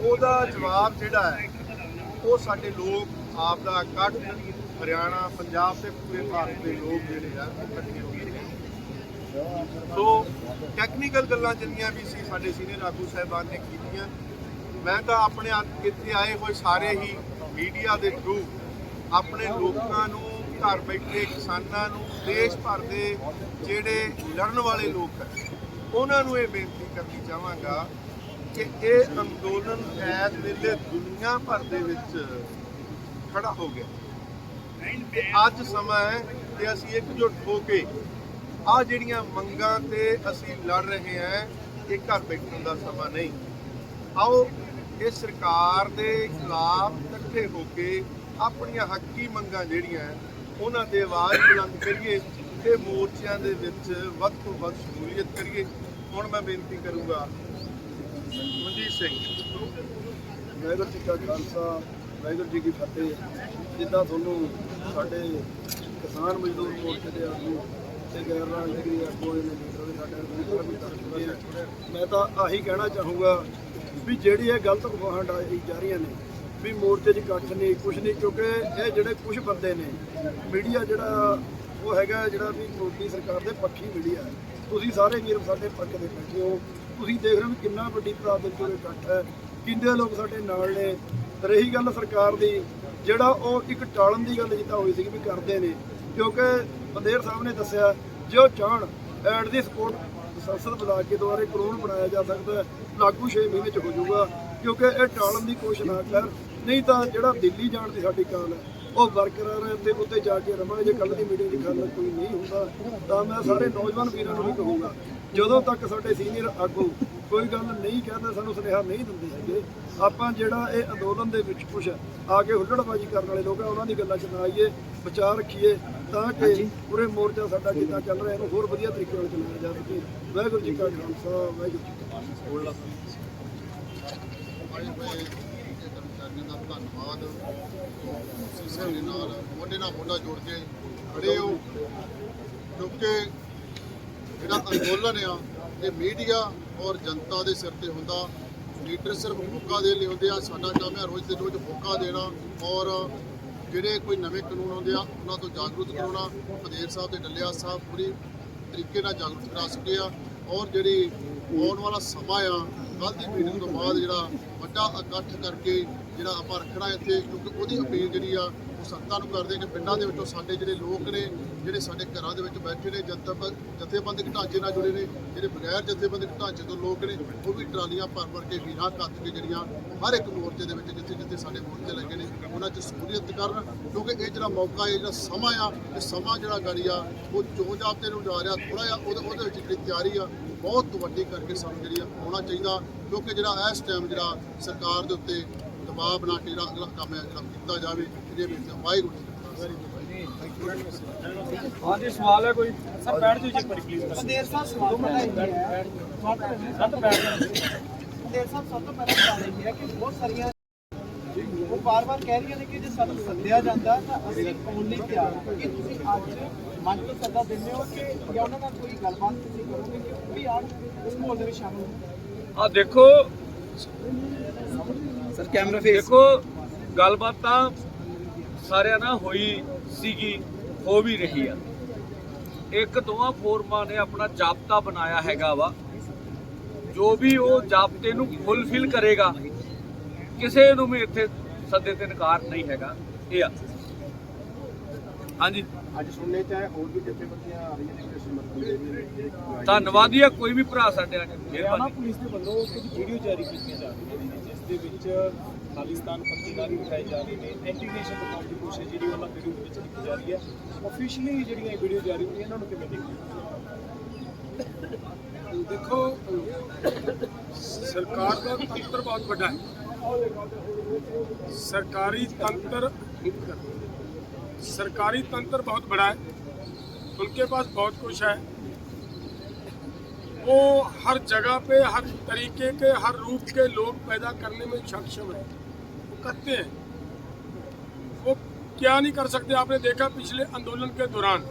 ਉਹਦਾ ਜਵਾਬ ਜਿਹੜਾ ਹੈ, ਉਹ ਸਾਡੇ ਲੋਕ ਆਪ ਦਾ ਇਕੱਠ ਹਰਿਆਣਾ, ਪੰਜਾਬ ਤੇ ਪੂਰੇ ਭਾਰਤ ਦੇ ਲੋਕ ਜਿਹੜੇ ਆ ਉਹ ਇਕੱਠੇ ਹੋ ਗਏ। ਸੋ ਟੈਕਨੀਕਲ ਗੱਲਾਂ ਜਿੰਨੀਆਂ ਵੀ ਸੀ ਸਾਡੇ ਸੀਨੀਅਰ ਆਗੂ ਸਾਹਿਬਾਨ ਨੇ ਕੀਤੀਆਂ। ਮੈਂ ਤਾਂ ਆਪਣੇ ਇੱਥੇ ਆਏ ਹੋਏ ਸਾਰੇ ਹੀ ਮੀਡੀਆ ਦੇ ਥਰੂ ਆਪਣੇ ਲੋਕਾਂ ਨੂੰ, ਘਰ ਬੈਠੇ ਕਿਸਾਨਾਂ ਨੂੰ, ਦੇਸ਼ ਭਰ ਦੇ ਜਿਹੜੇ ਲੜਨ ਵਾਲੇ ਲੋਕ ਹੈ ਉਹਨਾਂ ਨੂੰ ਇਹ ਬੇਨਤੀ ਕਰਨੀ ਚਾਹਾਂਗਾ ਕਿ ਇਹ ਅੰਦੋਲਨ ਐਸ ਵੇਲੇ ਦੁਨੀਆ ਭਰ ਦੇ ਵਿੱਚ ਖੜਾ ਹੋ ਗਿਆ। ਤੇ ਅੱਜ ਸਮਾਂ ਹੈ ਕਿ ਅਸੀਂ ਇਕਜੁੱਟ ਹੋ ਕੇ ਆ ਜਿਹੜੀਆਂ ਮੰਗਾਂ ਤੇ ਅਸੀਂ ਲੜ ਰਹੇ ਹਾਂ, ਇਹ ਘਰ ਬੈਠਣ ਦਾ ਸਮਾਂ ਨਹੀਂ। ਆਓ, ਇਹ ਸਰਕਾਰ ਦੇ ਖਿਲਾਫ ਇਕੱਠੇ ਹੋ ਕੇ ਆਪਣੀਆਂ ਹੱਕੀ ਮੰਗਾਂ ਜਿਹੜੀਆਂ ਉਹਨਾਂ ਤੇ ਆਵਾਜ਼ ਬੁਲੰਦ ਕਰੀਏ ਤੇ ਮੋਰਚਿਆਂ ਦੇ ਵਿੱਚ ਵੱਧ ਤੋਂ ਵੱਧ ਸ਼ਮੂਲੀਅਤ ਕਰੀਏ। ਹੁਣ ਮੈਂ ਬੇਨਤੀ ਕਰੂੰਗਾ ਮਨਜੀਤ ਸਿੰਘ। ਵਾਹਿਗੁਰੂ ਜੀ ਕਾ ਖਾਲਸਾ, ਵਾਹਿਗੁਰੂ ਜੀ ਕੀ ਫਤਿਹ। ਜਿੱਦਾਂ ਤੁਹਾਨੂੰ ਸਾਡੇ ਕਿਸਾਨ ਮਜ਼ਦੂਰ ਮੋਰਚੇ ਦੇ ਆਗੂ ਤੇ ਗੈਰ ਰਾਜਨੀਤਿਕ ਆਗੂ ਨੇ ਲੀਡਰ ਸਾਡੇ ਮੈਂ ਤਾਂ ਆਹੀ ਕਹਿਣਾ ਚਾਹੂੰਗਾ ਵੀ ਜਿਹੜੀ ਇਹ ਗਲਤ ਅਫਵਾਹਾਂ ਡਾਈ ਜਾ ਰਹੀਆਂ ਨੇ, ਵੀ ਮੋਰਚੇ 'ਚ ਇਕੱਠ ਨਹੀਂ, ਕੁਛ ਨਹੀਂ, ਕਿਉਂਕਿ ਇਹ ਜਿਹੜੇ ਕੁਝ ਬੰਦੇ ਨੇ, ਮੀਡੀਆ ਜਿਹੜਾ ਉਹ ਹੈਗਾ ਜਿਹੜਾ ਵੀ ਮੋਦੀ ਸਰਕਾਰ ਦੇ ਪੱਖੀ ਮੀਡੀਆ ਤੁਸੀਂ ਸਾਰੇ ਵੀਰ ਸਾਡੇ ਪੱਖ ਦੇ ਬੈਠੇ ਹੋ। ਤੁਸੀਂ ਦੇਖ ਰਹੇ ਹੋ ਵੀ ਕਿੰਨਾ ਵੱਡੀ ਤਾਦਾਦ ਵਿੱਚ ਇਕੱਠ ਹੈ, ਕਿੰਨੇ ਲੋਕ ਸਾਡੇ ਨਾਲ ਨੇ। ਰਹੀ ਗੱਲ ਸਰਕਾਰ ਦੀ, ਜਿਹੜਾ ਉਹ ਇੱਕ ਟਾਲਣ ਦੀ ਗੱਲ ਜਿੱਦਾਂ ਹੋਈ ਸੀ ਵੀ ਕਰਦੇ ਨੇ, ਕਿਉਂਕਿ ਬੰਦੇਰ ਸਾਹਿਬ ਨੇ ਦੱਸਿਆ, ਜੇ ਉਹ ਚਾਹਣ, ਐਡ ਦੀ ਸਪੋਰਟ ਸੰਸਦ ਬੁਲਾ ਕੇ ਦੁਆਰੇ ਕਾਨੂੰਨ ਬਣਾਇਆ ਜਾ ਸਕਦਾ ਲਾਗੂ 6 ਮਹੀਨੇ ਚ ਹੋ ਜਾਊਗਾ, ਕਿਉਂਕਿ ਇਹ ਟਾਲਣ ਦੀ ਕੋਸ਼ਿਸ਼ ਨਾ ਕਰ, ਨਹੀਂ ਤਾਂ ਜਿਹੜਾ ਦਿੱਲੀ ਜਾਣ ਦੀ ਸਾਡੀ ਕਾਲ ਹੈ ਉਹ ਬਰਕਰਾਰ ਹੈ ਤੇ ਉੱਤੇ ਜਾ ਕੇ ਰਵਾਂਗੇ। ਜੇ ਕੱਲ ਦੀ ਮੀਟਿੰਗ ਦੀ ਗੱਲ ਕੋਈ ਨਹੀਂ ਹੁੰਦਾ ਤਾਂ ਮੈਂ ਸਾਰੇ ਨੌਜਵਾਨ ਵੀਰਾਂ ਨੂੰ ਵੀ ਕਹੂੰਗਾ ਜਦੋਂ ਤੱਕ ਸਾਡੇ ਸੀਨੀਅਰ ਆਗੂ ਕੋਈ ਗੱਲ ਨਹੀਂ ਕਹਿੰਦੇ ਸਾਨੂੰ ਸੁਨੇਹਾ ਨਹੀਂ ਦਿੰਦੇ ਹੈਗੇ। ਆਪਾਂ ਜਿਹੜਾ ਇਹ ਅੰਦੋਲਨ ਦੇ ਵਿੱਚ ਕੁਛ ਆ ਕੇ ਹੁੱਲੜਬਾਜ਼ੀ ਕਰਨ ਵਾਲੇ ਲੋਕ ਆ ਉਹਨਾਂ ਦੀ ਗੱਲਾਂ 'ਚ ਨਾ ਆਈਏ ਵਿਚਾਰ ਰੱਖੀਏ ਤਾਂ ਕਿ ਪੂਰੇ ਮੋਰਚਾ ਸਾਡਾ ਜਿੱਦਾਂ ਚੱਲ ਰਿਹਾ ਇਹਨੂੰ ਹੋਰ ਵਧੀਆ ਤਰੀਕੇ ਨਾਲ ਚਲਾਇਆ ਜਾ ਸਕੇ। ਵਾਹਿਗੁਰੂ ਜੀ ਕਾ ਖਾਲਸਾ ਵਾਹਿਗੁਰੂ ਜੀ ਕੀ ਫਤਿਹ। ਕਰਮਚਾਰੀਆਂ ਦਾ ਧੰਨਵਾਦ ਤੁਸੀਂ ਸਾਡੇ ਨਾਲ ਮੋਢੇ ਨਾਲ ਮੋਢਾ ਜੋੜ ਕੇ ਖੜੇ ਹੋ ਕਿਉਂਕਿ ਜਿਹੜਾ ਅੰਦੋਲਨ ਆ, ਇਹ ਮੀਡੀਆ ਔਰ ਜਨਤਾ ਦੇ ਸਿਰ ਤੇ ਹੁੰਦਾ। ਲੀਡਰ ਸਿਰਫ ਮੌਕਾ ਦੇ ਲਈ ਹੁੰਦੇ ਆ। ਸਾਡਾ ਕੰਮ ਹੈ ਰੋਜ਼ ਦੇ ਰੋਜ਼ ਮੌਕਾ ਦੇਣਾ ਔਰ ਜਿਹੜੇ ਕੋਈ ਨਵੇਂ ਕਾਨੂੰਨ ਆਉਂਦੇ ਆ, ਉਹਨਾਂ ਤੋਂ ਜਾਗਰੂਕ ਕਰਾਉਣਾ। ਪਦੇਰ ਸਾਹਿਬ ਤੇ ਡੱਲਿਆ ਸਾਹਿਬ ਪੂਰੀ ਤਰੀਕੇ ਨਾਲ ਜਾਗਰੂਕ ਕਰਾ ਸਕੇ ਆ ਔਰ ਜਿਹੜੀ ਆਉਣ ਵਾਲਾ ਸਮਾਂ ਆ, ਕੱਲ੍ਹ ਦੀ ਮੀਟਿੰਗ ਤੋਂ ਬਾਅਦ ਜਿਹੜਾ ਵੱਡਾ ਇਕੱਠ ਕਰਕੇ ਜਿਹੜਾ ਆਪਾਂ ਰੱਖਣਾ ਇੱਥੇ, ਕਿਉਂਕਿ ਉਹਦੀ ਅਪੀਲ ਜਿਹੜੀ ਆ ਉਹ ਸੰਗਤਾਂ ਨੂੰ ਕਰਦੇ ਕਿ ਪਿੰਡਾਂ ਦੇ ਵਿੱਚੋਂ ਸਾਡੇ ਜਿਹੜੇ ਲੋਕ ਨੇ, ਜਿਹੜੇ ਸਾਡੇ ਘਰਾਂ ਦੇ ਵਿੱਚ ਬੈਠੇ ਨੇ ਜਥੇਬੰਦ ਜਥੇਬੰਦਕ ਢਾਂਚੇ ਨਾਲ ਜੁੜੇ ਨੇ, ਜਿਹੜੇ ਬਗੈਰ ਜਥੇਬੰਦਕ ਢਾਂਚੇ ਤੋਂ ਲੋਕ ਨੇ, ਉਹ ਵੀ ਟਰਾਲੀਆਂ ਭਰ ਭਰ ਕੇ ਵੀਰਾਂ ਕੱਤ ਕੇ ਜਿਹੜੀਆਂ ਹਰ ਇੱਕ ਮੋਰਚੇ ਦੇ ਵਿੱਚ ਜਿੱਥੇ ਜਿੱਥੇ ਸਾਡੇ ਮੋਰਚੇ ਲੱਗੇ ਨੇ, ਉਹਨਾਂ 'ਚ ਸ਼ਮੂਲੀਅਤ ਕਰਨ, ਕਿਉਂਕਿ ਇਹ ਜਿਹੜਾ ਮੌਕਾ ਹੈ ਜਿਹੜਾ ਸਮਾਂ ਆ, ਇਹ ਸਮਾਂ ਜਿਹੜਾ ਗਾੜੀ ਆ, ਉਹ ਚੋਣ ਜਾਬਤੇ ਨੂੰ ਜਾ ਰਿਹਾ ਥੋੜਾ ਜਿਹਾ ਉਹਦੇ ਉਹਦੇ ਵਿੱਚ ਜਿਹੜੀ ਤਿਆਰੀ ਆ, ਬਹੁਤ ਵੱਡੀ ਕਰਕੇ ਸਾਨੂੰ ਜਿਹੜੀ ਆਉਣਾ ਚਾਹੀਦਾ, ਕਿਉਂਕਿ ਜਿਹੜਾ ਇਸ ਟਾਈਮ ਜਿਹੜਾ ਸਰਕਾਰ ਦੇ ਉੱਤੇ ਦਬਾਅ ਬਣਾ ਕੇ ਜਿਹੜਾ ਅਗਲਾ ਕੰਮ ਹੈ, ਜਿਹੜਾ ਕੀਤਾ ਜਾਵੇ ਵਾਹਿਗੁਰੂ ਜੀ ਕਾ ਖਾਲਸਾ। ਹਾਂਜੀ ਸਵਾਲ ਹੈ ਕੋਈ? ਸਰ ਬੈਠ ਜਾਓ ਜੀ ਇੱਕ ਵਾਰੀ ਪਲੀਜ਼ ਦੇਰ ਸਾਹਿਬ ਸਵਾਲ ਮੇਰਾ ਇਹ ਹੈ। ਸੱਤ ਬੈਠ ਜਾਓ। ਦੇਰ ਸਾਹਿਬ ਸਭ ਤੋਂ ਪਹਿਲਾਂ ਸਵਾਲ ਇਹ ਹੈ ਕਿ ਬਹੁਤ ਸਾਰੀਆਂ ਉਹ ਬਾਰ-ਬਾਰ ਕਹਿ ਰਹੀਆਂ ਨੇ ਕਿ ਜੇ ਸਾਨੂੰ ਸੱਦਿਆ ਜਾਂਦਾ ਤਾਂ ਅਸੀਂ ਆਉਣ ਲਈ ਤਿਆਰ ਹਾਂ? ਕਿ ਤੁਸੀਂ ਅੱਜ ਮੰਚ ਤੋਂ ਸੱਦਾ ਦਿੰਦੇ ਹੋ ਕਿ ਜਾਂ ਉਹਨਾਂ ਨਾਲ ਕੋਈ ਗੱਲਬਾਤ ਤੁਸੀਂ ਕਰੋਗੇ ਕਿ ਉਹ ਵੀ ਆਉਣ ਉਸ ਮਾਹੌਲ ਦੇ ਵਿੱਚ ਸ਼ਾਮਲ ਹੋਣ? ਆ ਦੇਖੋ ਸਰ ਕੈਮਰਾ ਦੇਖੋ ਗੱਲਬਾਤ ਤਾਂ ਸਾਰਿਆਂ ਨਾਲ ਹੋਈ ਸੀਗੀ ਹੋ ਵੀ ਰਹੀ ਆ। ਇੱਕ ਦੋਵਾਂ ਫੋਰਮਾਂ ਨੇ ਆਪਣਾ ਜਾਬਤਾ ਬਣਾਇਆ ਹੈਗਾ ਵਾ। ਜੋ ਵੀ ਉਹ ਜਾਬਤੇ ਨੂੰ ਫੁੱਲਫਿਲ ਕਰੇਗਾ ਕਿਸੇ ਨੂੰ ਵੀ ਇੱਥੇ ਸੱਦੇ ਤੇ ਇਨਕਾਰ ਨਹੀਂ ਹੈਗਾ ਇਹ ਆ। ਹਾਂਜੀ। ਅੱਜ ਸੁਣਨੇ ਚਾਹੇ ਹੋਰ ਵੀ ਜਥੇਬੰਦੀਆਂ ਆ ਰਹੀਆਂ ਨੇ ਸਮਰਥਨ ਧੰਨਵਾਦੀ ਆ ਕੋਈ ਵੀ ਭਰਾ ਸਾਡੇ ਆ ਕੇ ਹਰਿਆਣਾ ਮਿਹਰਬਾਨੀ। ਪੁਲਿਸ ਦੇ ਵੱਲੋਂ ਕੁਝ ਵੀਡੀਓ ਜਾਰੀ ਕੀਤੀਆਂ ਜਾ ਰਹੀਆਂ ਨੇ ਜਿਸ ਦੇ ਵਿੱਚ ਖਾਲਿਸਤਾਨ ਪੱਤੀਦਾਰੀ ਉਠਾਈ ਜਾ ਰਹੀ ਨੇ ਐਂਟੀਨੇਸ਼ਨ ਦਿਖਾਉਣ ਦੀ ਕੋਸ਼ਿਸ਼ ਜਿਹੜੀ ਉਹਨਾਂ ਵੀਡੀਓ ਦੇ ਵਿੱਚ ਕੀਤੀ ਜਾ ਰਹੀ ਹੈ ਆਫੀਸ਼ੀਅਲੀ ਜਿਹੜੀਆਂ ਇਹ ਵੀਡੀਓ ਜਾਰੀ ਹੋਈਆਂ ਇਹਨਾਂ ਨੂੰ ਕਿਵੇਂ ਦੇਖਦੇ ਹੋ ਦੇਖੋ ਸਰਕਾਰ ਦਾ ਤੰਤਰ ਬਹੁਤ ਵੱਡਾ ਹੈ सरकारी तंत्र सरकारी तंत्र बहुत बड़ा है उनके पास बहुत कुछ है वो हर जगह पे हर तरीके के हर रूप के लोग पैदा करने में सक्षम है वो करते हैं। वो क्या नहीं कर सकते? आपने देखा पिछले आंदोलन के दौरान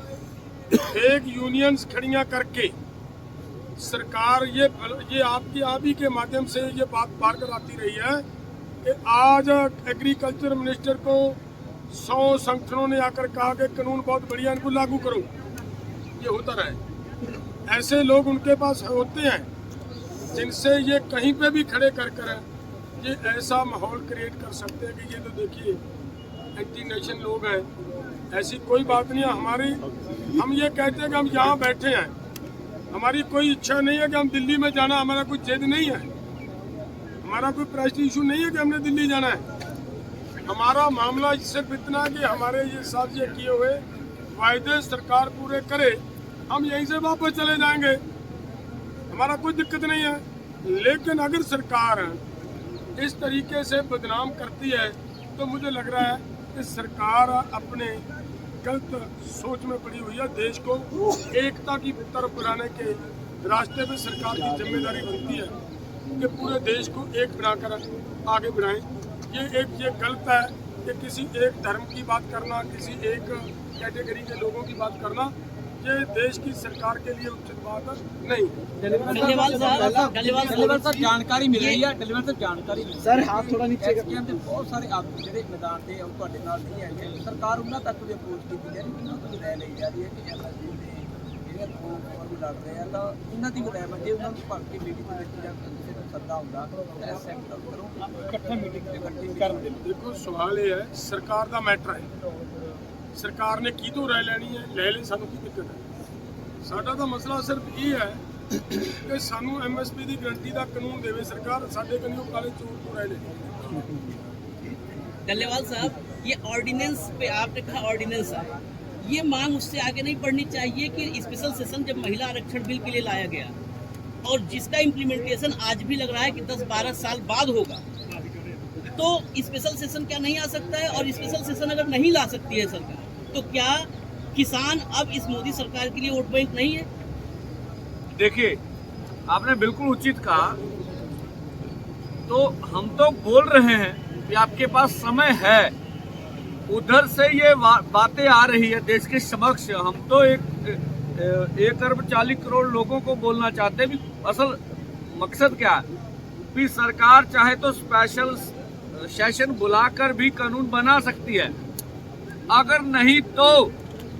एक यूनियंस खड़ियाँ करके सरकार ये ये आपकी, आप ही के माध्यम से ये बात बार कर आती रही है कि आज एग्रीकल्चर मिनिस्टर को सौ संगठनों ने आकर कहा कि कानून बहुत बढ़िया, इनको लागू करो। ये होता रहे ऐसे लोग उनके पास होते हैं जिनसे ये कहीं पे भी खड़े कर कर ये ऐसा माहौल क्रिएट कर सकते हैं कि ये तो देखिए एंटी नेशन लोग हैं। ऐसी कोई बात नहीं है। हमारी, हम ये कहते हैं कि हम यहाँ बैठे हैं। हमारी कोई इच्छा नहीं है कि हम दिल्ली में जाना। हमारा कोई जिद नहीं है। हमारा कोई प्राइस इशू नहीं है कि हमने दिल्ली जाना है। हमारा मामला सिर्फ़ इतना है कि हमारे ये साथ ये किए हुए वायदे सरकार पूरे करे। हम यहीं से वापस चले जाएँगे। हमारा कोई दिक्कत नहीं है। लेकिन अगर सरकार इस तरीके से बदनाम करती है तो मुझे लग रहा है कि सरकार अपने गलत सोच में पड़ी हुई है। देश को एकता की तरफ़ बनाने के रास्ते में सरकार की ज़िम्मेदारी बनती है कि पूरे देश को एक बनाकर आगे बढ़ाएँ। ये एक, ये गलत है कि किसी एक धर्म की बात करना, किसी एक कैटेगरी के लोगों की बात करना ये देश की सरकार के लिए उचित बात है नहीं डलेवाल साहब डलेवाल साहब ਜਾਣਕਾਰੀ ਮਿਲ ਰਹੀ ਹੈ ਡਿਲੀਵਰ ਤੋਂ ਜਾਣਕਾਰੀ ਮਿਲ ਸਰ ਹੱਥ ਥੋੜਾ ਨੀਚੇ ਕਰ। ਦੇ ਬਹੁਤ ਸਾਰੇ ਆਦਮੀ ਜਿਹੜੇ ਮੈਦਾਨ ਤੇ ਉਹ ਤੁਹਾਡੇ ਨਾਲ ਨਹੀਂ ਆਏ। ਸਰਕਾਰ ਉਹਨਾਂ ਤੱਕ ਵੀ ਅਪਰੋਚ ਕੀਤੀ ਜਾ ਰਹੀ ਉਹਨਾਂ ਤੋਂ ਰਾਇ ਲਈ ਜਾ ਰਹੀ ਹੈ ਕਿ ਐਮਐਸਪੀ ਦੇ ਜਿਹੜੇ ਲੋਕ ਉਹ ਲੜ ਰਹੇ ਆ ਤਾਂ ਉਹਨਾਂ ਦੀ ਰਾਇ ਮੰਗੇ ਉਹਨਾਂ ਨੂੰ ਭਰ ਕੇ ਮੀਟਿੰਗ ਦੇ ਵਿੱਚ ਜਾਂ ਕਿਸੇ ਨੂੰ ਸੱਦਾ ਹੁੰਦਾ ਤਾਂ ਐਕਸੈਪਟ ਕਰੋ। ਇਕੱਠੇ ਮੀਟਿੰਗ ਇਕੱਠੀ ਕਰਨ ਦੇ ਦੇਖੋ ਸਵਾਲ ਇਹ ਹੈ ਸਰਕਾਰ ਦਾ ਮੈਟਰ ਹੈ। ਸਰਕਾਰ ਨੇ ਕੀ ਤੋਂ ਰਾਏ ਲੈਣੀ ਹੈ ਲੈ ਲੈ ਸਾਨੂੰ ਕੀ ਦਿੱਕਤ ਹੈ ਸਾਡਾ ਤਾਂ ਮਸਲਾ ਸਿਰਫ ਇਹ ਹੈ ਕਿ ਸਾਨੂੰ ਐਮਐਸਪੀ ਦੀ ਗਰੰਟੀ ਦਾ ਕਾਨੂੰਨ ਦੇਵੇ ਸਰਕਾਰ ਸਾਡੇ ਕੰਨਿਓ ਕਾਲੇ ਚੋਰ ਤੋਂ ਰਾਏ ਲੈ डल्लेवाल साहब ये ऑर्डिनेंस पे आपने कहा ऑर्डिनेंस है ये मांग उससे आगे नहीं बढ़नी चाहिए कि स्पेशल सेशन जब महिला आरक्षण बिल के लिए लाया गया और जिसका इम्प्लीमेंटेशन आज भी लग रहा है कि 10-12 साल बाद होगा तो स्पेशल सेशन क्या नहीं आ सकता है और स्पेशल सेशन अगर नहीं ला सकती है सरकार तो क्या किसान अब इस मोदी सरकार के लिए वोट बैंक नहीं है? देखिए, आपने बिल्कुल उचित कहा। तो हम तो बोल रहे हैं कि आपके पास समय है। उधर से ये बातें आ रही है देश के समक्ष। हम तो एक एक अरब चालीस करोड़ लोगों को बोलना चाहते हैं। भी असल मकसद क्या है? भी सरकार चाहे तो स्पेशल सेशन बुलाकर भी कानून बना सकती है। अगर नहीं तो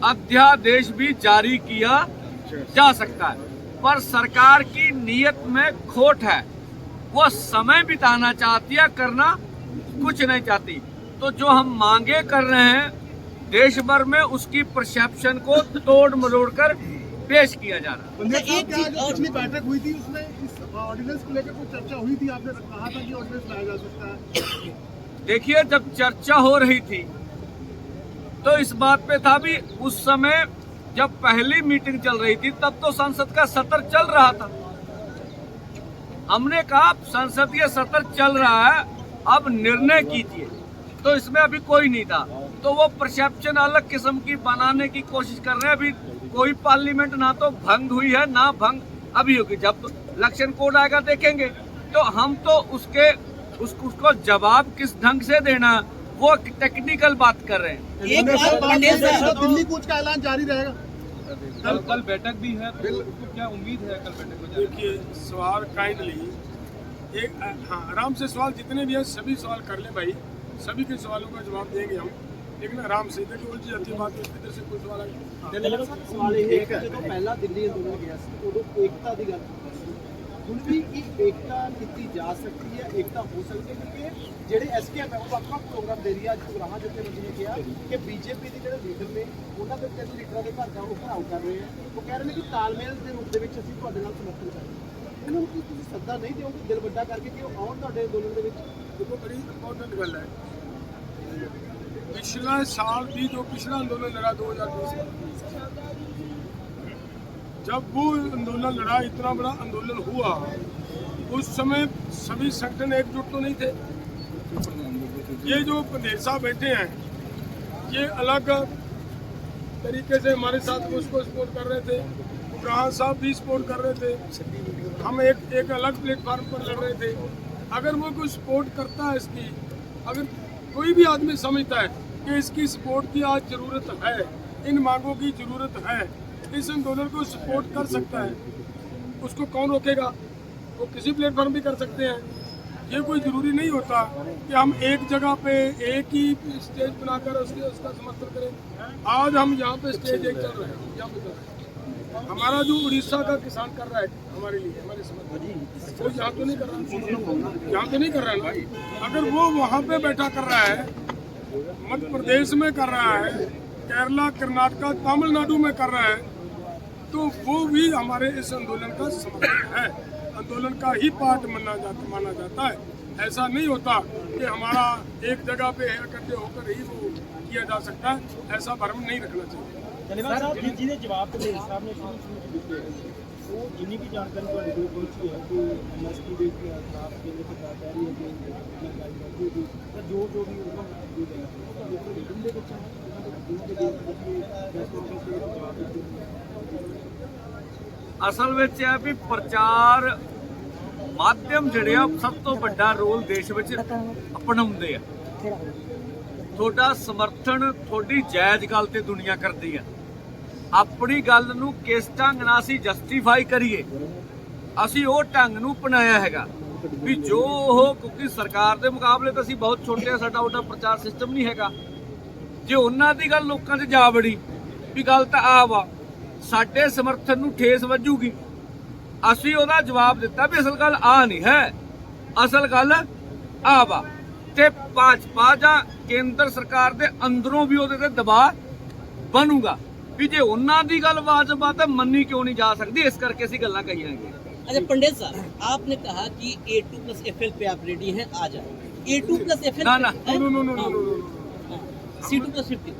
अध्यादेश भी जारी किया जा सकता है। पर सरकार की नीयत में खोट है। वो समय बिताना चाहती है करना कुछ नहीं चाहती। तो जो हम मांगे कर रहे हैं देश भर में उसकी परसेप्शन को तोड़ मरोड़ कर पेश किया जा रहा एक बैठक हुई थी उसमें? इस ऑर्डिनेंस को लेकर कोई चर्चा हुई थी? आपने कहा था कि ऑर्डिनेंस लाया जा सकता है। देखिए जब चर्चा हो रही थी तो इस बात पे था भी उस समय जब पहली मीटिंग चल रही थी तब तो संसद का सत्र चल रहा था। हमने कहा संसदीय सत्र चल रहा है अब निर्णय कीजिए। तो इसमें अभी कोई नहीं था। तो वो परसेप्शन अलग किस्म की बनाने की कोशिश कर रहे हैं। अभी कोई पार्लियामेंट ना तो भंग हुई है ना भंग अभी होगी। जब इलेक्शन कोड आएगा देखेंगे। तो हम तो उसके उस, उसको जवाब किस ढंग से देना वो टेक्निकल बात कर रहे हैं। एक बात दिल्ली कूच का ऐलान जारी रहेगा। कल कल बैठक भी है तो क्या उम्मीद है कल बैठक में देखिए सवाल काइंडली एक हाँ आराम से सवाल जितने भी हैं सभी सवाल कर ले भाई। सभी के सवालों का जवाब देंगे हम। लेकिन आराम से देखिए उलझी जाती है बात तो इधर से कोई सवाल आगे हाँ। पहला दिल्ली आंदोलन गया एकता दी गल ਹੁਣ ਵੀ ਇੱਕ ਏਕਤਾ ਕੀਤੀ ਜਾ ਸਕਦੀ ਹੈ, ਏਕਤਾ ਹੋ ਸਕਦੀ ਹੈ, ਕਿਉਂਕਿ ਜਿਹੜੇ ਐਸਕੇਐਮ ਹੈ, ਉਹ ਵੱਖ-ਵੱਖ ਪ੍ਰੋਗਰਾਮ ਦੇ ਰਹੀ ਹੈ। ਅੱਜ ਗੁਰਾਹਾਂ ਜਿੱਤੇ ਮੁੰਡੇ ਨੇ ਕਿਹਾ ਕਿ ਬੀਜੇਪੀ ਦੇ ਜਿਹੜੇ ਲੀਡਰ ਨੇ, ਉਹਨਾਂ ਦੇ ਤਿੰਨ ਲੀਡਰਾਂ ਦੇ ਘਰ ਦਾ ਉਹ ਘਰਾਉ ਕਰ ਰਹੇ ਆ ਉਹ ਕਹਿ ਰਹੇ ਨੇ ਕਿ ਤਾਲਮੇਲ ਦੇ ਰੂਪ ਦੇ ਵਿੱਚ ਅਸੀਂ ਤੁਹਾਡੇ ਨਾਲ ਸਮਰਥਨ ਕਰਦੇ ਹਾਂ। ਇਹਨਾਂ ਨੂੰ ਤੁਸੀਂ ਸੱਦਾ ਨਹੀਂ ਦਿਓਗੇ ਦਿਲ ਵੱਡਾ ਕਰਕੇ ਕਿ ਉਹ ਆਉਣ ਤੁਹਾਡੇ ਅੰਦੋਲਨ ਦੇ ਵਿੱਚ? ਦੇਖੋ, ਬੜੀ ਇੰਪੋਰਟੈਂਟ ਗੱਲ ਹੈ। ਪਿਛਲਾ ਸਾਲ ਦੀ ਜੋ ਪਿਛਲਾ ਅੰਦੋਲਨ ਲੜਾ 2002 ਸੀ जब वो आंदोलन लड़ा, इतना बड़ा आंदोलन हुआ, उस समय सभी संगठन एकजुट तो नहीं थे। ये जो पंदेसा बैठे हैं, ये अलग तरीके से हमारे साथ उसको सपोर्ट कर रहे थे ग्राह साहब भी सपोर्ट कर रहे थे। हम एक एक अलग प्लेटफॉर्म पर लड़ रहे थे। अगर वो कोई सपोर्ट करता है इसकी, अगर कोई भी आदमी समझता है कि इसकी सपोर्ट की आज ज़रूरत है, इन मांगों की ज़रूरत है इस आंदोलन को सपोर्ट कर सकता है। उसको कौन रोकेगा? वो किसी प्लेटफॉर्म भी कर सकते हैं। ये कोई ज़रूरी नहीं होता कि हम एक जगह पे एक ही स्टेज बनाकर उसके, उसका समर्थन करें। आज हम यहाँ पे स्टेज एक चल रहे हैं। यहाँ पे हैं। हमारा जो उड़ीसा का किसान कर रहा है, हमारे लिए, हमारे समर्थन वो यहाँ तो नहीं कर रहा यहाँ तो नहीं कर रहा है ना? अगर वो वहाँ पे बैठा कर रहा है, मध्य प्रदेश में कर रहा है, केरला, कर्नाटका, तमिलनाडु में कर रहा है तो वो भी हमारे इस आंदोलन का समर्थन है आंदोलन का ही पार्ट माना जाता माना जाता है ऐसा नहीं होता कि हमारा एक जगह पे इकट्ठे होकर ही वो किया जा सकता है ऐसा भ्रम नहीं रखना चाहिए ਧੰਨਵਾਦ ਸਾਹਿਬ ਜੀ ਜਿਹਦੇ ਜਵਾਬ ਤੇ ਸਾਹਿਬ ਨੇ ਸ਼ੁਰੂ ਸ਼ੁਰੂ ਚ ਦਿੱਤੇ ਉਹ ਜਿੰਨੀ ਵੀ ਜਾਣਕਾਰੀ ਤੁਹਾਡੇ ਕੋਲ ਪਹੁੰਚੀ ਹੈ ਕਿ ਐਮਐਸਪੀ ਦੇ ਖਿਲਾਫ ਕੇਂਦਰ ਸਰਕਾਰ ਕਹਿ ਰਹੀ ਹੈ ਕਿ ਇਹਨਾਂ ਗੱਲ ਕਰਦੀ ਹੈ ਤਾਂ ਜੋ ਜੋ ਵੀ ਉਹਨਾਂ ਨੂੰ ਦੇ ਦੇਣਾ ਉਹ ਤੁਹਾਡੇ ਕੋਲ ਰਿਟਨ ਦੇ ਵਿੱਚ ਹੈ ਅਸਲ ਵਿੱਚ ਇਹ ਵੀ ਪ੍ਰਚਾਰ ਮਾਧਿਅਮ ਜਿਹੜੇ ਆ, ਸਭ ਤੋਂ ਵੱਡਾ ਰੋਲ ਦੇਸ਼ ਵਿੱਚ ਅਪਣਾਉਂਦੇ ਆ। ਤੁਹਾਡਾ ਸਮਰਥਨ ਤੁਹਾਡੀ ਜਾਇਜ਼ ਗੱਲ ਤੇ ਦੁਨੀਆ ਕਰਦੀ ਆ। ਆਪਣੀ ਗੱਲ ਨੂੰ ਕਿਸ ਢੰਗ ਨਾਲ ਅਸੀਂ ਜਸਟੀਫਾਈ ਕਰੀਏ, ਅਸੀਂ ਉਹ ਢੰਗ ਨੂੰ ਅਪਣਾਇਆ ਹੈਗਾ ਵੀ ਜੋ ਉਹ ਕਿਉਂਕਿ ਸਰਕਾਰ ਦੇ ਮੁਕਾਬਲੇ ਤਾਂ ਅਸੀਂ ਬਹੁਤ ਛੋਟੇ ਆ, ਸਾਡਾ ਉਹਦਾ ਪ੍ਰਚਾਰ ਸਿਸਟਮ ਨਹੀਂ ਹੈਗਾ। ਜੇ ਉਹਨਾਂ ਦੀ ਗੱਲ ਲੋਕਾਂ 'ਚ ਜਾ ਵੜੀ ਵੀ ਗੱਲ ਤਾਂ ਆ ਵਾ ਸਾਡੇ ਸਮਰਥਨ ਨੂੰ ਠੇਸ ਵੱਜੂਗੀ ਅਸੀਂ ਉਹਦਾ ਜਵਾਬ ਦਿੱਤਾ ਵੀ ਅਸਲ ਗੱਲ ਆ ਨਹੀਂ ਹੈ ਅਸਲ ਗੱਲ ਆ ਵਾ ਤੇ ਭਾਜਪਾ ਜਾਂ ਕੇਂਦਰ ਸਰਕਾਰ ਦੇ ਅੰਦਰੋਂ ਵੀ ਉਹਦੇ ਤੇ ਦਬਾਅ ਬਣੂਗਾ ਵੀ ਜੇ ਉਹਨਾਂ ਦੀ ਗੱਲ ਵਾਜਬ ਆ ਤਾਂ ਮੰਨੀ ਕਿਉਂ ਨਹੀਂ ਜਾ ਸਕਦੀ ਇਸ ਕਰਕੇ ਅਸੀਂ ਗੱਲਾਂ ਕਹੀਆਂ ਹੈਗੀਆਂ अच्छा पंडित साहब आपने कहा कि A two plus F L पे आप रेडी हैं आ जाओ A two plus F L ना, ना। No no no no no no no C two plus fifty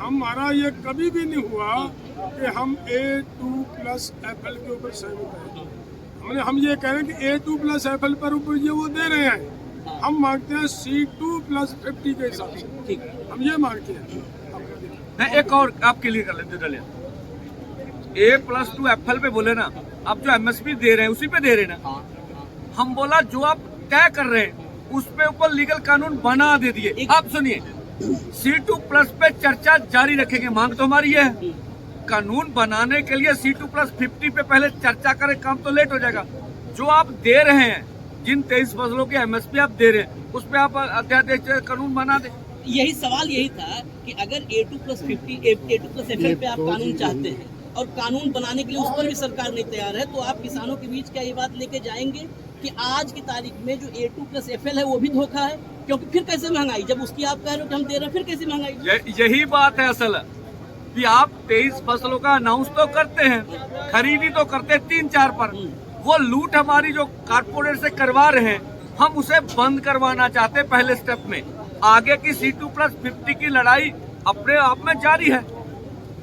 हमारा ये कभी भी नहीं हुआ कि हम A two plus F L के ऊपर सहमत हैं। हमने हम ये कह रहे हैं कि A two plus F L पर ऊपर ये वो दे रहे हैं। हम मांगते हैं सी टू प्लस फिफ्टी के हिसाब से। ठीक। हम ये मांगते हैं। मैं एक और आप क्लियर कर लेते डलिया A plus two F L पे बोले ना आप जो एमएसपी दे रहे हैं उसी पे दे रहे हैं ना? हम बोला जो आप तय कर रहे हैं उस पे ऊपर लीगल कानून बना दे दिए। आप सुनिए। सी टू प्लस पे चर्चा जारी रखेंगे। मांग तो हमारी है। कानून बनाने के लिए सी टू प्लस फिफ्टी पे पहले चर्चा करें काम तो लेट हो जाएगा। जो आप दे रहे हैं जिन तेईस फ़सलों के एमएसपी आप दे रहे हैं उस पर आप अध्यादेश कानून बना दे। यही सवाल यही था कि अगर A two plus fifty A two plus F पे आप कानून चाहते हैं और कानून बनाने के लिए उस पर भी सरकार नहीं तैयार है तो आप किसानों के बीच क्या ये बात लेके जाएँगे? कि आज की तारीख में जो ए टू प्लस एफ़ है वो भी धोखा है? क्योंकि फिर कैसे महँगाई? जब उसकी आप कह रहे हो कि हम दे रहे हैं फिर कैसे महँगाई? यही बात है असल। कि आप तेईस फ़सलों का अनाउंस तो करते हैं खरीदी तो करते हैं तीन चार पर। वो लूट हमारी जो कारपोरेट से करवा रहे हैं हम उसे बंद करवाना चाहते हैं पहले स्टेप में। आगे की सी टू प्लस फिफ्टी की लड़ाई अपने आप में जारी है।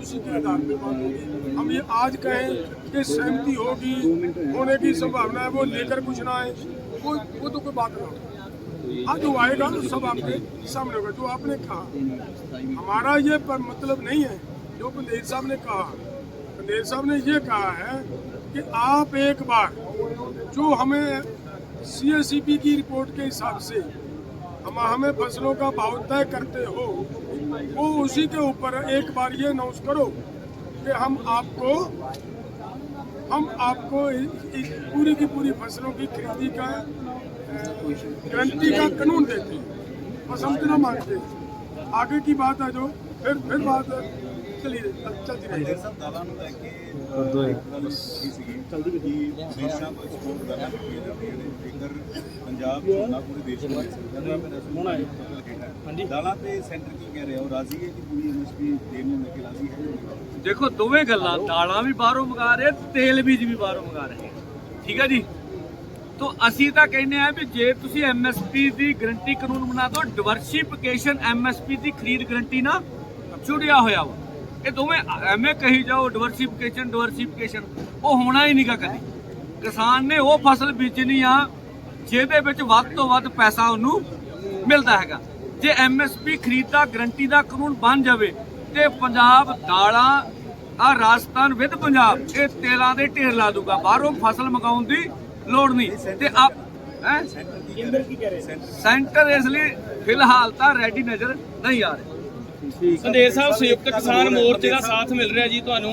उसी के आधार पर बात होगी। हम ये आज कहें कि सहमति होगी, होने की संभावना है, वो लेकर कुछ ना आए। वो वो तो कोई बात ना हो। हाँ जो आएगा तो सब आपके सामने होगा, जो आपने कहा। हमारा ये पर मतलब नहीं है, जो पंदेर साहब ने कहा। पंदेर साहब ने ये कहा है कि आप एक बार जो हमें सी की रिपोर्ट के हिसाब से हम, हमें फ़सलों का भाव तय करते हो वो उसी के ऊपर एक बार ये अनाउंस करो कि हम आपको हम आपको इ- इ- पूरी की पूरी फसलों की खरीदी का गारंटी का कानून देते हैं बस हम इतना मांगते हैं आगे की बात है जो फिर फिर बात चलिए चलती रहेगी ਦਾਲਾਂ ਨੂੰ ਲੈ ਕੇ ਗੱਲ ਕੀ ਸੀਗੀ ਕਿ ਦੇਸ਼ਾਂ ਤੋਂ ਐਕਸਪੋਰਟ ਦਾਲਾਂ ਕੀਤੀਆਂ ਜਾਂਦੀਆਂ ਨੇ ਜੇਕਰ ਪੰਜਾਬ ਝੋਨਾ ਪੂਰੇ ਦੇਸ਼ ਨੂੰ ਦੇ ਸਕਦਾ ਹੈ ਹੁਣ ਆਏ ਹਾਂਜੀ। ਦਾਲਾਂ ਤੇ ਸੈਂਟਰ ਕੀ ਕਹਿ ਰਿਹਾ? ਉਹ ਰਾਜ਼ੀ ਹੈ ਕਿ ਪੂਰੀ ਐਮਐਸਪੀ ਦੇਣ ਨੂੰ ਲੈ ਕੇ ਰਾਜ਼ੀ ਹੈ ਦੇਖੋ ਦੋਵੇਂ ਗੱਲਾਂ ਦਾਲਾਂ ਵੀ ਬਾਹਰੋਂ ਮੰਗਾ ਰਹੇ ਤੇਲ ਬੀਜ ਵੀ ਬਾਹਰੋਂ ਮੰਗਾ ਰਹੇ। ਠੀਕ ਹੈ ਜੀ? ਤੋਂ ਅਸੀਂ ਤਾਂ ਕਹਿੰਦੇ ਆ ਵੀ ਜੇ ਤੁਸੀਂ ਐਮਐਸਪੀ ਦੀ ਗਰੰਟੀ ਕਾਨੂੰਨ ਬਣਾ ਦਿਓ ਡਿਵਰਸਿਫਿਕੇਸ਼ਨ ਐਮਐਸਪੀ ਦੀ ਖਰੀਦ ਗਰੰਟੀ ਨਾ ਜੁੜਿਆ ਹੋਇਆ ਵਾ। ਇਹ ਦੋਵੇਂ ਐਵੇਂ ਕਹੀ ਜਾਓ ਡਿਵਰਸਿਫਿਕੇਸ਼ਨ ਡਿਵਰਸਿਫਿਕੇਸ਼ਨ ਉਹ ਹੋਣਾ ਹੀ ਨਹੀਂਗਾ ਕਦੀ। ਕਿਸਾਨ ਨੇ ਉਹ ਫਸਲ ਬੀਜਣੀ ਆ ਜਿਹਦੇ ਵਿੱਚ ਵੱਧ ਤੋਂ ਵੱਧ ਪੈਸਾ ਉਹਨੂੰ ਮਿਲਦਾ ਹੈਗਾ। ਜੇ ਐਮਐਸਪੀ ਖਰੀਦ ਦਾ ਗਰੰਟੀ ਦਾ ਕਾਨੂੰਨ ਬਣ ਜਾਵੇ ਤੇ ਪੰਜਾਬ ਦਾਲਾਂ ਆ ਰਾਜਸਥਾਨ ਵਿਦ ਪੰਜਾਬ ਇਹ ਤੇਲਾਂ ਦੇ ਢੇਰ ਲਾ ਦੂਗਾ। ਬਾਹਰੋਂ ਫਸਲ ਮੰਗਾਉਣ ਦੀ ਲੋੜ ਨਹੀਂ। ਤੇ ਆਪ ਹੈ? ਕੇਂਦਰ ਕੀ ਕਹਿ ਰਹੇ ਸੈਂਟਰ ਇਸ ਲਈ ਫਿਲਹਾਲ ਤਾਂ ਰੈਡੀ ਨਜ਼ਰ ਨਹੀਂ ਆ ਰਿਹਾ। ਸੰਦੇਸ਼ ਸਾਹਿਬ ਸੰਯੁਕਤ ਕਿਸਾਨ ਮੋਰਚੇ ਦਾ ਸਾਥ ਮਿਲ ਰਿਹਾ ਜੀ ਤੁਹਾਨੂੰ।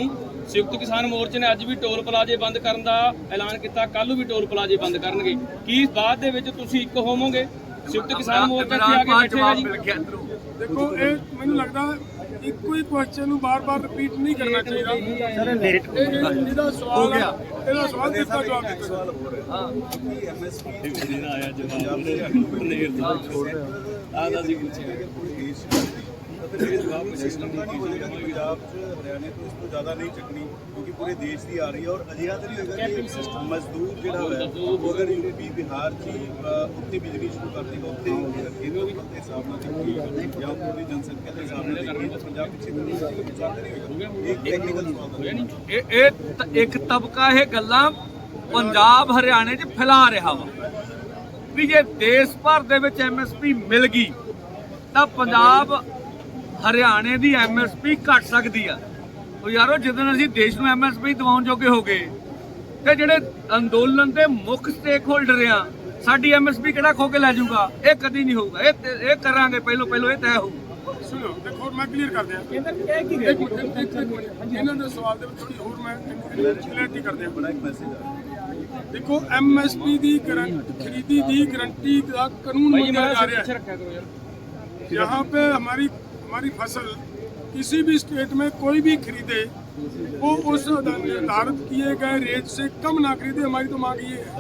ਸੰਯੁਕਤ ਕਿਸਾਨ ਮੋਰਚੇ ਨੇ ਅੱਜ ਵੀ ਟੋਲ ਪਲਾਜ਼ੇ ਬੰਦ ਕਰਨ ਦਾ ਐਲਾਨ ਕੀਤਾ। ਕੱਲ ਨੂੰ ਵੀ ਟੋਲ ਪਲਾਜ਼ੇ ਬੰਦ ਕਰਨਗੇ। ਕੀ ਬਾਅਦ ਦੇ ਵਿੱਚ ਤੁਸੀਂ ਇੱਕ ਹੋਵੋਗੇ? ਸੰਯੁਕਤ ਕਿਸਾਨ ਮੋਰਚਾ ਇੱਥੇ ਆ ਕੇ ਬੈਠੇਗਾ ਜੀ। ਗਿਆ ਦੇਖੋ ਇਹ ਮੈਨੂੰ ਲੱਗਦਾ ਇੱਕੋ ਹੀ ਕੁਐਸਚਨ ਨੂੰ ਬਾਰ-ਬਾਰ ਰਿਪੀਟ ਨਹੀਂ ਕਰਨਾ ਚਾਹੀਦਾ। ਸਰ ਲੇਟ ਇਹਦਾ ਸਵਾਲ ਹੈ ਇਹਦਾ ਸਵਾਲ ਦਿੱਤਾ ਜਵਾਬ ਦਿੱਤਾ ਕਿ ਐਮਐਸਪੀ ਜਿਹੜਾ ਆਇਆ ਜਵਾਬ। ਆਦਾ ਸੀ ਪੁੱਛਿਆ। ਦੇਸ਼ ਅਤੇ ਮੇਰੇ ਜਵਾਬ ਸਿਸਟਮ ਦਾ ਨਹੀਂ ਹੋਏਗਾ ਕਿ ਪੰਜਾਬ ਚ ਹਰਿਆਣੇ ਤੋਂ ਇਸ ਤੋਂ ਜ਼ਿਆਦਾ ਨਹੀਂ ਚੱਕਣੀ ਕਿਉਂਕਿ ਪੂਰੇ ਦੇਸ਼ ਦੀ ਆ ਰਹੀ ਹੈ ਔਰ ਅਜਿਹਾ ਤਾਂ ਨਹੀਂ ਹੋਏਗਾ ਕਿ ਮਜ਼ਦੂਰ ਜਿਹੜਾ ਹੈ ਉਹ ਅਗਰ ਯੂਪੀ ਬਿਹਾਰ ਚ ਉੱਥੇ ਬਿਜਲੀ ਸ਼ੁਰੂ ਕਰ ਦੇਗਾ ਉੱਥੇ ਇਹਨੂੰ ਵੀ ਦੇ ਹਿਸਾਬ ਨਾਲ ਦੇਖੀਏ ਜਾਂ ਪੂਰੀ ਜਨਸੰਖਿਆ ਦੇ ਹਿਸਾਬ ਨਾਲ ਦੇਖੀਏ ਪੰਜਾਬ ਪਿੱਛੇ ਨਹੀਂ ਹੋਏਗਾ ਇਹ ਟੈਕਨੀਕਲ ਸਵਾਲ ਇਹ ਇਹ ਇੱਕ ਤਬਕਾ ਇਹ ਗੱਲਾਂ ਪੰਜਾਬ ਹਰਿਆਣੇ 'ਚ ਫੈਲਾ ਰਿਹਾ ਵਾ। ਵੀ ਜੇ ਦੇਸ਼ ਭਰ ਦੇ ਵਿੱਚ ਐਮਐਸਪੀ ਮਿਲ ਗਈ, ਤਾਂ ਪੰਜਾਬ ਹਰਿਆਣੇ ਦੀ ਐਮਐਸਪੀ ਘਟ ਸਕਦੀ ਆ। ਉਹ ਯਾਰੋ ਜਦੋਂ ਅਸੀਂ ਦੇਸ਼ ਨੂੰ ਐਮਐਸਪੀ ਦਿਵਾਉਣ ਜੋਗੇ ਹੋ ਗਏ ਤੇ ਜਿਹੜੇ ਅੰਦੋਲਨ ਦੇ ਮੁੱਖ ਸਟੇਕ ਹੋਲਡਰ ਆ ਸਾਡੀ ਐਮਐਸਪੀ ਕਿਹੜਾ ਖੋ ਕੇ ਲੈ ਜਾਊਗਾ? ਇਹ ਕਦੀ ਨਹੀਂ ਹੋਊਗਾ। ਇਹ ਇਹ ਕਰਾਂਗੇ ਪਹਿਲੋ ਪਹਿਲੋ ਇਹ ਤੈਅ ਹੋਊ। ਸੁਣੋ ਦੇਖੋ ਮੈਂ ਕਲੀਅਰ ਕਰ ਦਿਆਂ। ਇਹਨਾਂ ਦੇ ਸਵਾਲ ਦੇ ਵਿੱਚ ਥੋੜੀ ਹੋਰ ਮੈਂ ਕਲੀਅਰਟੀ ਕਰ ਦਿਆਂ। ਬੜਾ ਇੱਕ ਮੈਸੇਜ ਆ। ਦੇਖੋ ਐਮਐਸਪੀ ਦੀ ਖਰੀਦੀ ਦੀ ਗਰੰਟੀ ਦਾ ਕਾਨੂੰਨ ਮੰਗਿਆ ਜਾ ਰਿਹਾ ਹੈ। यहाँ पे हमारी हमारी फ़सल किसी भी स्टेट में कोई भी खरीदे, वो उस निर्धारित किए गए रेट से कम ना खरीदे, हमारी तो मांग ये है।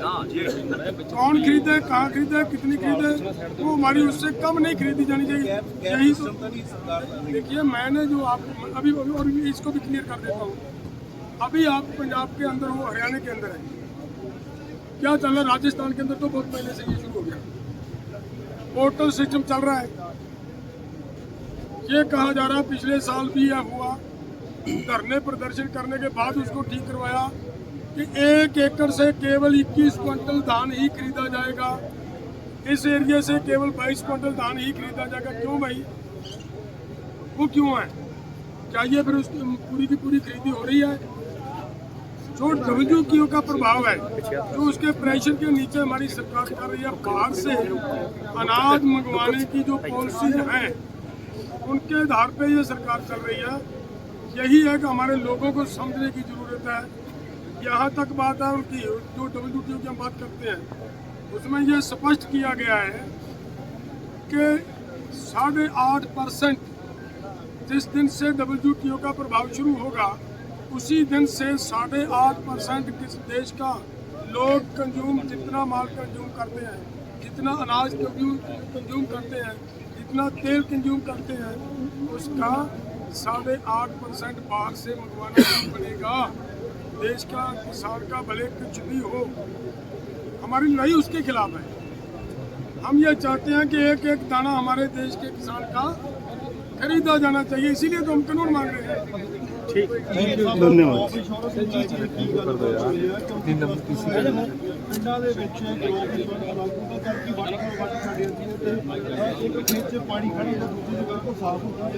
कौन खरीदे, कहाँ खरीदे, कितनी खरीदे, वो हमारी उससे कम नहीं खरीदी जानी चाहिए। यही तो देखिए, मैंने जो आप अभी और इसको भी क्लियर कर देता हूँ। अभी आप पंजाब के अंदर हो, हरियाणा के अंदर है। क्या चल रहा है? राजस्थान के अंदर तो बहुत पहले से ये शुरू हो गया। पोर्टल सिस्टम चल रहा है। ये कहा जा रहा है, पिछले साल भी यह हुआ। धरने प्रदर्शन करने के बाद उसको ठीक करवाया कि एक एकड़ से केवल 21 क्विंटल धान ही खरीदा जाएगा। इस एरिया से केवल 22 क्विंटल धान ही खरीदा जाएगा। क्यों भाई? वो क्यों है? ये फिर उसकी पूरी की पूरी खरीदी हो रही है? जो डब्ल्यू क्यू का प्रभाव है, जो उसके प्रेशर के नीचे हमारी सरकार कर रही है, बाहर से अनाज मंगवाने की जो पॉलिसी हैं उनके आधार पे ये सरकार चल रही है। यही है कि हमारे लोगों को समझने की ज़रूरत है। यहाँ तक बात है उनकी, जो डब्ल्यू की हम बात करते हैं, उसमें ये स्पष्ट किया गया है कि साढ़े आठ परसेंट जिस दिन से डब्ल्यूटीओ का प्रभाव शुरू होगा, उसी दिन से साढ़े आठ परसेंट किस देश का लोग कंज्यूम, जितना माल कंज्यूम करते हैं, जितना अनाज कंज्यूम कंज्यूम करते हैं जितना तेल कंज्यूम करते हैं, उसका साढ़े आठ परसेंट बाहर से मंगवाना पड़ेगा देश का किसान का भले कुछ भी हो, हमारी लड़ाई उसके खिलाफ है। हम ये चाहते हैं कि एक एक दाना हमारे देश के किसान का खरीदा जाना चाहिए इसीलिए तो हम कानून मांग रहे हैं ਪਿੰਡਾਂ ਦੇ ਵਿੱਚ ਲਾਗੂ ਕਰਕੇ ਵੱਟ ਵੱਟ ਛੱਡ ਜਾਂਦੀ ਹੈ ਤੇ ਇੱਕ ਖੇਤ 'ਚ ਪਾਣੀ ਖੜਾ ਹੁੰਦਾ ਦੂਜੀ ਜਗ੍ਹਾ ਤੋਂ ਸਾਫ਼ ਹੁੰਦਾ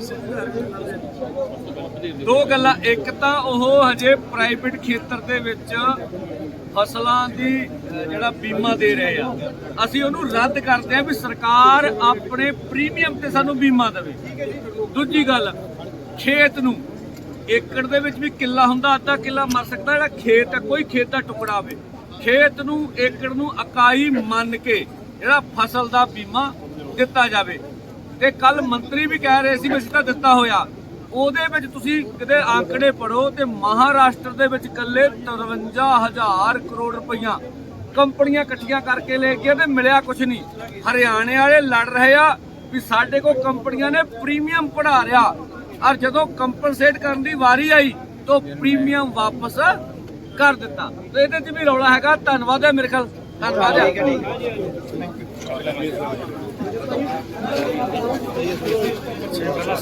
ਦੋ ਗੱਲਾਂ ਇੱਕ ਤਾਂ ਉਹ ਹਜੇ ਪ੍ਰਾਈਵੇਟ ਖੇਤਰ ਦੇ ਵਿੱਚ ਫਸਲਾਂ ਦੀ ਜਿਹੜਾ ਬੀਮਾ ਦੇ ਰਹੇ ਆ। ਅਸੀਂ ਉਹਨੂੰ ਰੱਦ ਕਰਦੇ ਆ ਵੀ ਸਰਕਾਰ ਆਪਣੇ ਪ੍ਰੀਮੀਅਮ ਤੇ ਸਾਨੂੰ ਬੀਮਾ ਦੇਵੇ। ਦੂਜੀ ਗੱਲ, ਖੇਤ ਨੂੰ ਏਕੜ ਦੇ ਵਿੱਚ ਵੀ ਕਿੱਲਾ ਹੁੰਦਾ, ਅੱਧਾ ਕਿੱਲਾ ਮਰ ਸਕਦਾ, ਜਿਹੜਾ ਖੇਤ ਹੈ, ਕੋਈ ਖੇਤ ਦਾ ਟੁਕੜਾ ਹੋਵੇ। ਖੇਤ ਨੂੰ, ਏਕੜ ਨੂੰ ਇਕਾਈ ਮੰਨ ਕੇ ਜਿਹੜਾ ਫਸਲ ਦਾ ਬੀਮਾ ਦਿੱਤਾ ਜਾਵੇ। ਤੇ ਕੱਲ ਮੰਤਰੀ ਵੀ ਕਹਿ ਰਹੇ ਸੀ ਵੀ ਅਸੀਂ ਤਾਂ ਦਿੱਤਾ ਹੋਇਆ। ਉਹਦੇ ਵਿੱਚ ਤੁਸੀਂ ਕਿਤੇ ਆંકੜੇ ਪੜੋ ਤੇ ਮਹਾਰਾਸ਼ਟਰ ਦੇ ਵਿੱਚ ਕੱਲੇ 53000 ਕਰੋੜ ਰੁਪਈਆ ਕੰਪਨੀਆਂ ਇਕੱਠੀਆਂ ਕਰਕੇ ਲੈ ਕੇ ਤੇ ਮਿਲਿਆ ਕੁਝ ਨਹੀਂ। ਹਰਿਆਣੇ ਵਾਲੇ ਲੜ ਰਹੇ ਆ ਵੀ ਸਾਡੇ ਕੋਲ ਕੰਪਨੀਆਂ ਨੇ ਪ੍ਰੀਮੀਅਮ ਪੜਾ ਰਿਆ ਔਰ ਜਦੋਂ ਕੰਪਨਸੇਟ ਕਰਨ ਦੀ ਵਾਰੀ ਆਈ ਤਾਂ ਪ੍ਰੀਮੀਅਮ ਵਾਪਸ ਕਰ ਦਿੱਤਾ। ਤੇ ਇਹਦੇ 'ਚ ਵੀ ਰੌਲਾ ਹੈਗਾ। ਧੰਨਵਾਦ ਹੈ ਮੇਰੇ ਖਿਆਲ। ਧੰਨਵਾਦ ਹੈ।